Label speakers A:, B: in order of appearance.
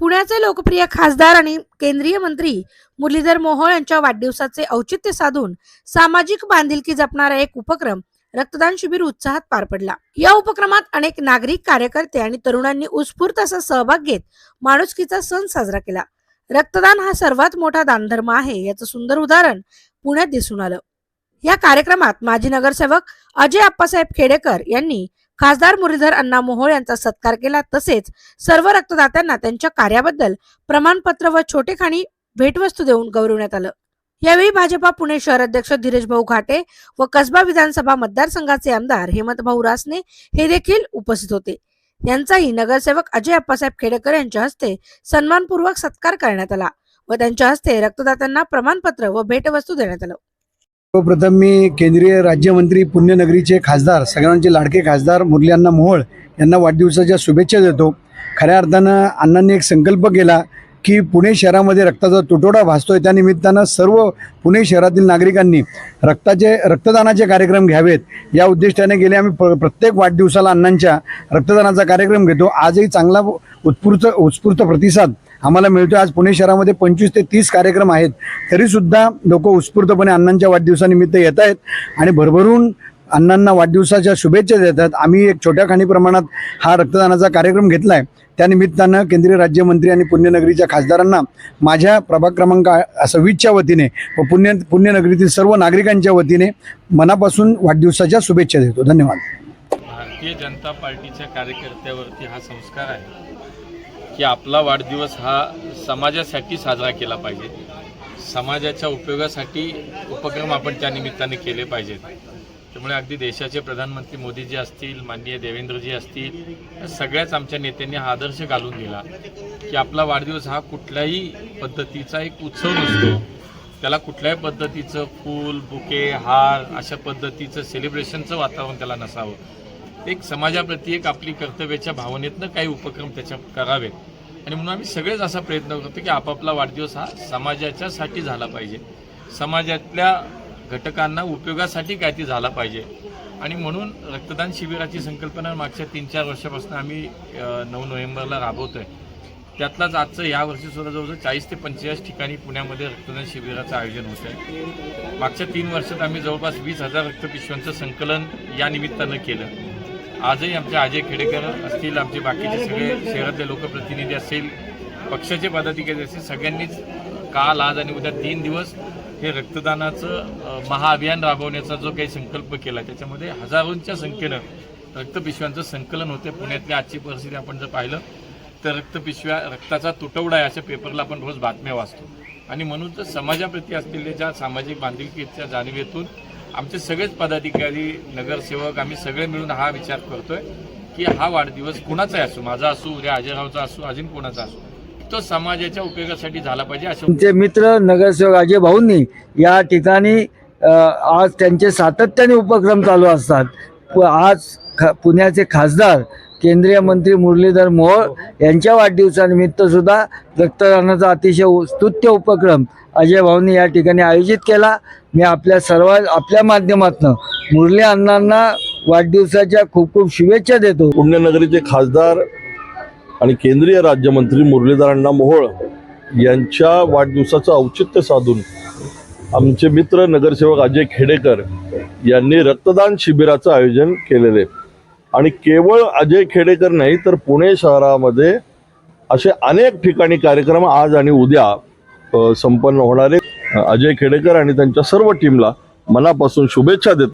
A: पुण्याचे लोकप्रिय खासदार आणि केंद्रीय मंत्री मुरलीधर मोहोळ यांच्या वाढदिवसाचे औचित्य साधून सामाजिक बांधिलकी जपणारा एक उपक्रम रक्तदान शिबिर उत्साहात पार पडला. या उपक्रमात अनेक नागरिक कार्यकर्ते आणि तरुणांनी उत्स्फूर्त असा सहभाग घेत माणुसकीचा सण साजरा केला. रक्तदान हा सर्वात मोठा दानधर्म आहे याचं सुंदर उदाहरण पुण्यात दिसून आलं. या कार्यक्रमात माजी नगरसेवक अजय आप्पासाहेब खेडेकर यांनी खासदार मुरलीधर अण्णा मोहोळ यांचा सत्कार केला. तसेच सर्व रक्तदात्यांना त्यांच्या कार्याबद्दल प्रमाणपत्र व छोटेखानी भेटवस्तू देऊन गौरवण्यात आलं. यावेळी भाजपा पुणे शहर अध्यक्ष धीरज भाऊ घाटे व कसबा विधानसभा मतदारसंघाचे आमदार हेमंत भाऊ रासने हे देखील उपस्थित होते. यांचाही नगरसेवक अजय अप्पासाहेब खेडेकर यांच्या हस्ते सन्मानपूर्वक सत्कार करण्यात आला व त्यांच्या हस्ते रक्तदात्यांना प्रमाणपत्र व भेटवस्तू देण्यात आलं.
B: सर्वप्रथम मी केंद्रीय राज्यमंत्री पुण्यनगरीचे खासदार सगळ्यांचे लाडके खासदार मुरलीअण्णा मोहोळ यांना वाढदिवसाच्या शुभेच्छा देतो. खऱ्या अर्थानं अण्णांनी एक संकल्प केला की पुणे शहरामध्ये रक्ताचा तुटवडा भासतोय. आहे त्यानिमित्तानं सर्व पुणे शहरातील नागरिकांनी रक्ताचे रक्तदानाचे कार्यक्रम घ्यावेत. या उद्दिष्टाने गेले आम्ही प्र प्रत्येक वाढदिवसाला अण्णांच्या रक्तदानाचा कार्यक्रम घेतो. आजही चांगला उत्स्फूर्त उत्स्फूर्त प्रतिसाद आम्हाला मिळतो आज पुणे शहरामध्ये पंचवीस ते तीस कार्यक्रम आहेत. तरीसुद्धा लोक उत्स्फूर्तपणे अण्णांच्या वाढदिवसानिमित्त येत आहेत आणि भरभरून अण्णांना वाढदिवसाच्या शुभेच्छा देतात आम्ही एक छोट्या खाणी प्रमाणात हा रक्तदानाचा कार्यक्रम घेतला आहे त्यानिमित्तानं केंद्रीय राज्यमंत्री आणि पुण्यनगरीच्या खासदारांना माझ्या प्रभाग क्रमांक सव्वीसच्या वतीने व पुण्य पुण्यनगरीतील सर्व नागरिकांच्या वतीने मनापासून वाढदिवसाच्या शुभेच्छा देतो. धन्यवाद.
C: भारतीय जनता पार्टीच्या कार्यकर्त्यावरती हा संस्कार आहे. की आपला वाढदिवस हा समाजासाठी साजरा केला पाहिजे. समाजाच्या उपयोगासाठी उपक्रम आपण त्या निमित्ताने केले पाहिजेत. त्यामुळे अगदी देशाचे प्रधानमंत्री मोदीजी असतील माननीय देवेंद्रजी असतील या सगळ्याच आमच्या नेत्यांनी हा आदर्श घालून दिला की आपला वाढदिवस हा कुठल्याही पद्धतीचा एक उत्सव नसतो. त्याला कुठल्याही पद्धतीचं फूल बुके हार अशा पद्धतीचं सेलिब्रेशनचं वातावरण त्याला नसावं. एक समाजाप्रती एक आपली कर्तव्याच्या भावनेतनं काही उपक्रम त्याच्या करावेत. आणि म्हणून आम्ही सगळेच असा प्रयत्न करतो की आपापला वाढदिवस हा समाजाच्यासाठी झाला पाहिजे. समाजातल्या घटकांना उपयोगासाठी काय ती झाला पाहिजे. आणि म्हणून रक्तदान शिबिराची संकल्पना मागच्या तीन चार वर्षापासून आम्ही नऊ नोव्हेंबरला राबवतोय. त्यातलाच आजचं या वर्षी सुद्धा जवळजवळ चाळीस ते पंचेचाळीस ठिकाणी पुण्यामध्ये रक्तदान शिबिराचं आयोजन होत आहे मागच्या तीन वर्षात आम्ही जवळपास वीस हजार रक्तपिशव्यांचं संकलन या निमित्तानं केलं. आजही आमचे अजय खेडेकर असतील आमचे बाकीचे सगळे शहरातले लोकप्रतिनिधी असतील पक्षाचे पदाधिकारी असतील सगळ्यांनीच काल आज आणि उद्या तीन दिवस हे रक्तदानाचं महाअभियान राबवण्याचा जो काही संकल्प केला त्याच्यामध्ये हजारोंच्या संख्येनं रक्तपिशव्यांचं संकलन होते. पुण्यातली आजची परिस्थिती आपण जर पाहिलं तर रक्तपिशव्या रक्ताचा तुटवडा आहे अशा पेपरला आपण रोज बातम्या वाचतो. आणि म्हणून तर समाजाप्रती असलेल्या ज्या सामाजिक बांधिलकीच्या जाणीवेतून आमचे सगळेच पदाधिकारी नगरसेवक आम्ही सगळे मिळून हा विचार करतोय की हा वाढदिवस कुणाचाही असो माझा असो उद्या अजयरावचा असो अजून कोणाचा असो तो समाजाच्या उपयोगासाठी झाला पाहिजे अशा
D: तुमचे मित्र नगरसेवक अजय भाऊंनी या ठिकाणी आज त्यांचे सातत्याने उपक्रम चालू असतात. आज ख पुण्याचे खासदार केंद्रीय मंत्री मुरलीधर मोहोळ यांच्या वाढदिवसानिमित्त सुद्धा रक्तदानाचा अतिशय स्तुत्य उपक्रम अजय भाऊंनी या ठिकाणी आयोजित केला. मी आपल्या सर्व आपल्या माध्यमातून मुरली अण्णांना वाढदिवसाच्या खूप खूप शुभेच्छा देतो.
E: पुण्यनगरीचे खासदार आणि केंद्रीय राज्यमंत्री मुरलीधर अण्णा मोहोळ यांच्या वाढदिवसाचं औचित्य साधून आमचे मित्र नगरसेवक अजय खेडेकर यांनी रक्तदान शिबिराचं आयोजन केलेले आणि केवळ अजय खेडेकर नाही तर पुणे शहरामध्ये असे अनेक ठिकाणी कार्यक्रम आज आणि उद्या संपन्न होणारे अजय खेडेकर आणि त्यांच्या सर्व टीमला मनापासून शुभेच्छा देतो.